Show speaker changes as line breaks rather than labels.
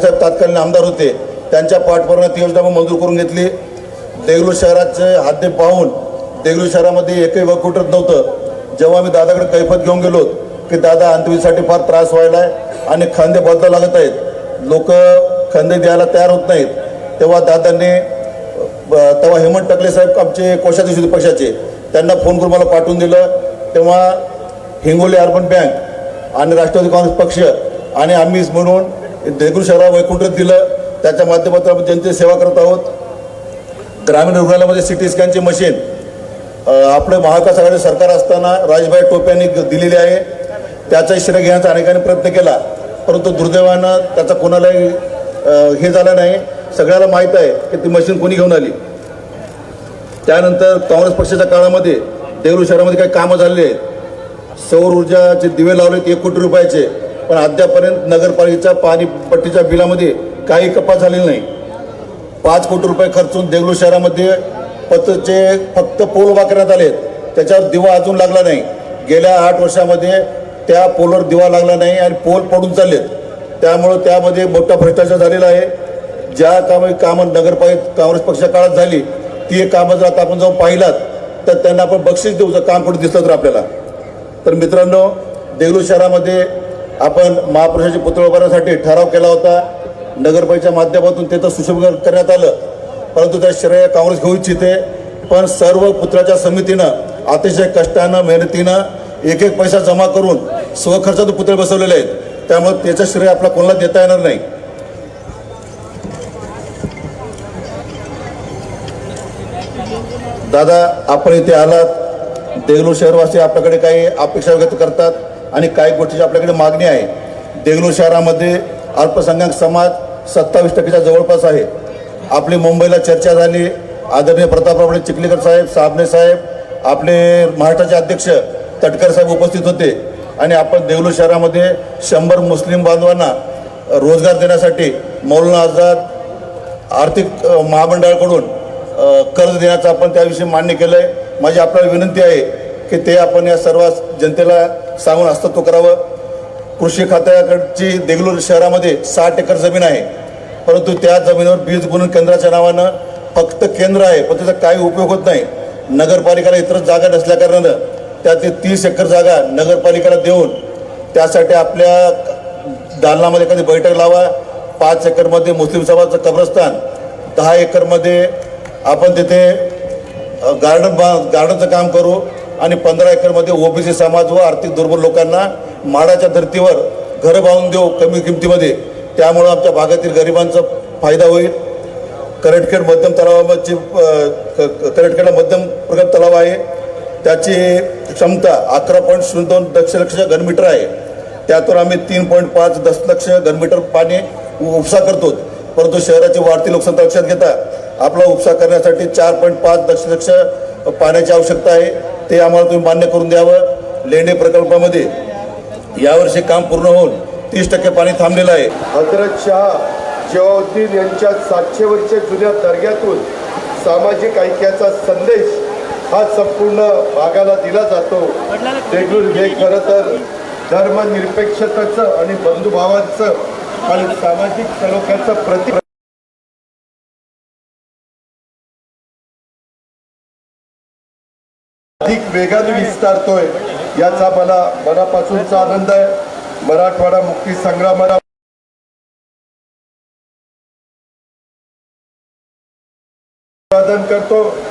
साहेब तात्कालीन आमदार होते. त्यांच्या पाठपुरावात ती योजना मग मंजूर करून घेतली. देगलूर शहराचे हाद्य पाहून देगलूर शहरामध्ये एकही वकुटत नव्हतं. जेव्हा मी दादाकडे कैफत घेऊन गेलो की दादा अंतविसाठी फार त्रास व्हायला आहे आणि खांदे बदला लागत आहेत. लोक खांदे द्यायला तयार होत नाहीत. तेव्हा दादांनी ब- तेव्हा हेमंत टकले साहेब आमचे कोषाध्यक्ष होते पक्षाचे. त्यांना फोन करून मला पाठवून दिलं. तेव्हा हिंगोली अर्बन बँक आणि राष्ट्रवादी काँग्रेस पक्ष आणि आम्हीच म्हणून देगूर शहरा वैकुंठत दिलं त्याच्या माध्यमातून आपण जनतेची सेवा करत आहोत. ग्रामीण रुग्णालयामध्ये सिटी स्कॅनची मशीन आपलं महाविकास आघाडी सरकार असताना राजभाई टोपे यांनी दिलेली आहे. त्याचा श्रेय घेण्याचा अनेकांनी प्रयत्न केला परंतु दुर्दैवानं त्याचा कोणालाही हे झालं नाही. सगळ्याला माहीत आहे की ती मशीन कोणी घेऊन आली. त्यानंतर काँग्रेस पक्षाच्या काळामध्ये देगलूर शहरामध्ये काही कामं झालेली आहेत. सौर ऊर्जाचे दिवे लावलेत एक कोटी रुपयाचे. पण अद्यापर्यंत नगरपालिकेच्या पाणीपट्टीच्या बिलामध्ये काही कपात झालेली नाही. पाच कोटी रुपये खर्चून देगलूर शहरामध्ये पत्रचे फक्त पोल उभा करण्यात आले त्याच्यावर दिवा अजून लागला नाही. गेल्या आठ वर्षामध्ये त्या पोलवर दिवा लागला नाही आणि पोल पडून चाललेत. त्यामुळं त्यामध्ये मोठा भ्रष्टाचार झालेला आहे. ज्या कामे कामं नगरपालिका काँग्रेस पक्षाच्या काळात झाली ती कामं जर आता आपण जाऊन पाहिलात तर त्यांना आपण बक्षीस देऊ काम कुठे दिसलं तर आपल्याला. तर मित्रांनो देगलूर शहरामध्ये आपण महापुरुषाचे पुतळे उभारण्यासाठी ठराव केला होता. नगरपालिकेच्या माध्यमातून ते तर सुशोभीकरण करण्यात आलं. परंतु त्या श्रेय काँग्रेस घेऊ इच्छिते. पण सर्व पुत्राच्या समितीनं अतिशय कष्टानं मेहनतीनं एक एक पैसा जमा करून स्वखर्चात पुतळे बसवलेले आहेत. त्यामुळे त्याचं श्रेय आपला कोणाला देता येणार नाही. दादा आपण इथे आलात. देगलूर शहरवासी आपल्याकडे काही अपेक्षा व्यक्त करतात. आणि काही गोष्टीची आपल्याकडे मागणी आहे. देगलूर शहरामध्ये अल्पसंख्याक समाज सत्तावीस टक्केच्या जवळपास आहे. आपली मुंबईला चर्चा झाली. आदरणीय प्रतापराव चिखलीकर साहेब साबणे साहेब आपले महाराष्ट्राचे अध्यक्ष तटकर साहेब उपस्थित होते. आणि आपण देगलूर शहरामध्ये शंभर मुस्लिम बांधवांना रोजगार देण्यासाठी मौलाना आझाद आर्थिक महामंडळाकडून कर्ज देण्याचं आपण त्याविषयी मान्य केलं आहे माझी आपल्याला विनंती आहे की ते आपण या सर्व जनतेला सांगून हस्तत्व करावं. कृषी खात्याकडची देगलूर शहरामध्ये साठ एकर जमीन आहे. परंतु त्या जमिनीवर बीज गुणन केंद्राच्या नावानं फक्त केंद्र आहे पण त्याचा काही उपयोग होत नाही. नगरपालिकेला इतर जागा नसल्याकारणानं कारणानं तीस एकर जागा नगरपालिकेला देऊन त्यासाठी आपल्या दालनामध्ये एखादी बैठक लावा. पाच एकरमध्ये मुस्लिम समाजाचं कब्रस्तान दहा एकरमध्ये आपण तिथे गार्डन बा गार्डनचं काम करू. आणि पंधरा एकरमध्ये ओबीसी समाज व आर्थिक दुर्बल लोकांना माडाच्या धर्तीवर घरं बांधून देऊ कमी किमतीमध्ये त्यामुळं आमच्या भागातील गरिबांचा फायदा होईल. करटखेड मध्यम तलावाची करटखेडला मध्यम प्रगत तलाव आहे. त्याची क्षमता अकरा पॉईंट शून्य दोन दशलक्ष घनमीटर आहे. त्यातून आम्ही तीन पॉईंट पाच दशलक्ष घनमीटर पाणी उपसा करतो. परंतु शहराची वाढती लोकसंख्या लक्षात घेता आपला उपसा करण्यासाठी चार पॉईंट पाच दशलक्ष पाण्याची आवश्यकता आहे. ते आम्हाला तुम्ही मान्य करून द्यावं. लेंडे प्रकल्पामध्ये यावर्षी काम पूर्ण होऊन तीस टक्के पाणी थांबलेलं आहे.
हजरत शाह जेवाउद्दीन यांच्या सातशे वर्ष जुन्या दर्ग्यातून सामाजिक ऐक्याचा संदेश हा संपूर्ण भागाला दिला जातो. देगलूर हे खरं तर धर्मनिरपेक्षतेचं आणि बंधुभावांचं आणि सामाजिक सलोख्याचं प्रति अधिक वेगाने विस्तारतोय. याचा मला मनापासूनचा आनंद आहे. मराठवाडा मुक्ती संग्रामाला करतो.